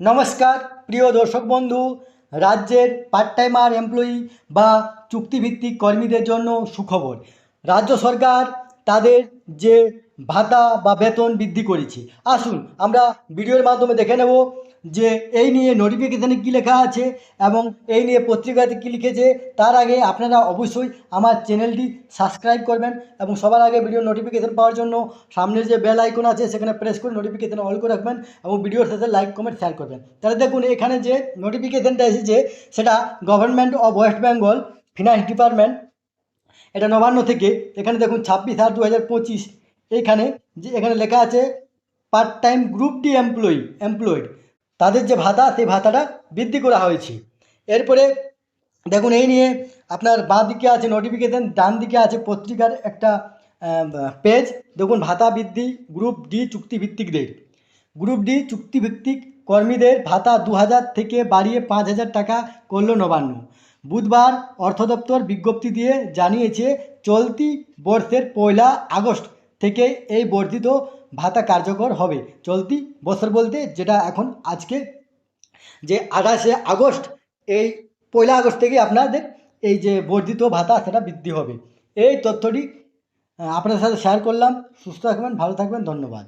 নমস্কার, প্রিয় দর্শক বন্ধু, রাজ্যের পার্ট টাইমার এমপ্লয়ি বা চুক্তিভিত্তিক কর্মীদের জন্য সুখবর। রাজ্য সরকার তাদের যে ভাতা বা বেতন বৃদ্ধি করেছে। আসুন, আমরা ভিডিওর মাধ্যমে দেখে নেব যে এই নিয়ে নোটিফিকেশানে কী লেখা আছে এবং এই নিয়ে পত্রিকাতে কী লিখেছে, তার আগে আপনারা অবশ্যই আমার চ্যানেলটি সাবস্ক্রাইব করবেন এবং সবার আগে ভিডিও নোটিফিকেশান পাওয়ার জন্য সামনে যে বেল আইকন আছে, সেখানে প্রেস করে নোটিফিকেশান অল করে রাখবেন এবং ভিডিওর সাথে লাইক কমেন্ট শেয়ার করবেন। তাহলে দেখুন, এখানে যে নোটিফিকেশানটা এসেছে, সেটা government of West Bengal finance department এটা নবান্ন থেকে, এখানে দেখুন ছাব্বিশ আট দু হাজার পঁচিশ এইখানে যে, এখানে লেখা আছে part time group D employee employed তাদের যে ভাতা, সেই ভাতাটা বৃদ্ধি করা হয়েছে। এরপরে দেখুন, এই নিয়ে আপনার বাঁ দিকে আছে নোটিফিকেশান ডান দিকে আছে পত্রিকার একটা পেজ দেখুন, ভাতা বৃদ্ধি গ্রুপ ডি চুক্তিভিত্তিকদের। গ্রুপ ডি চুক্তিভিত্তিক কর্মীদের ভাতা দু হাজার থেকে বাড়িয়ে পাঁচ হাজার টাকা করল নবান্ন। বুধবার অর্থ দপ্তর বিজ্ঞপ্তি দিয়ে জানিয়েছে, চলতি বর্ষের পয়লা আগস্ট থেকে এই বর্ধিত ভাতা কার্যকর হবে। চলতি বছর বলতে যেটা এখন আজকে, যে আঠাশে আগস্ট, এই পয়লা আগস্ট থেকে আপনাদের এই যে বর্ধিত ভাতা সেটা বৃদ্ধি হবে। এই তথ্যটি আপনাদের সাথে শেয়ার করলাম। সুস্থ থাকবেন, ভালো থাকবেন, ধন্যবাদ।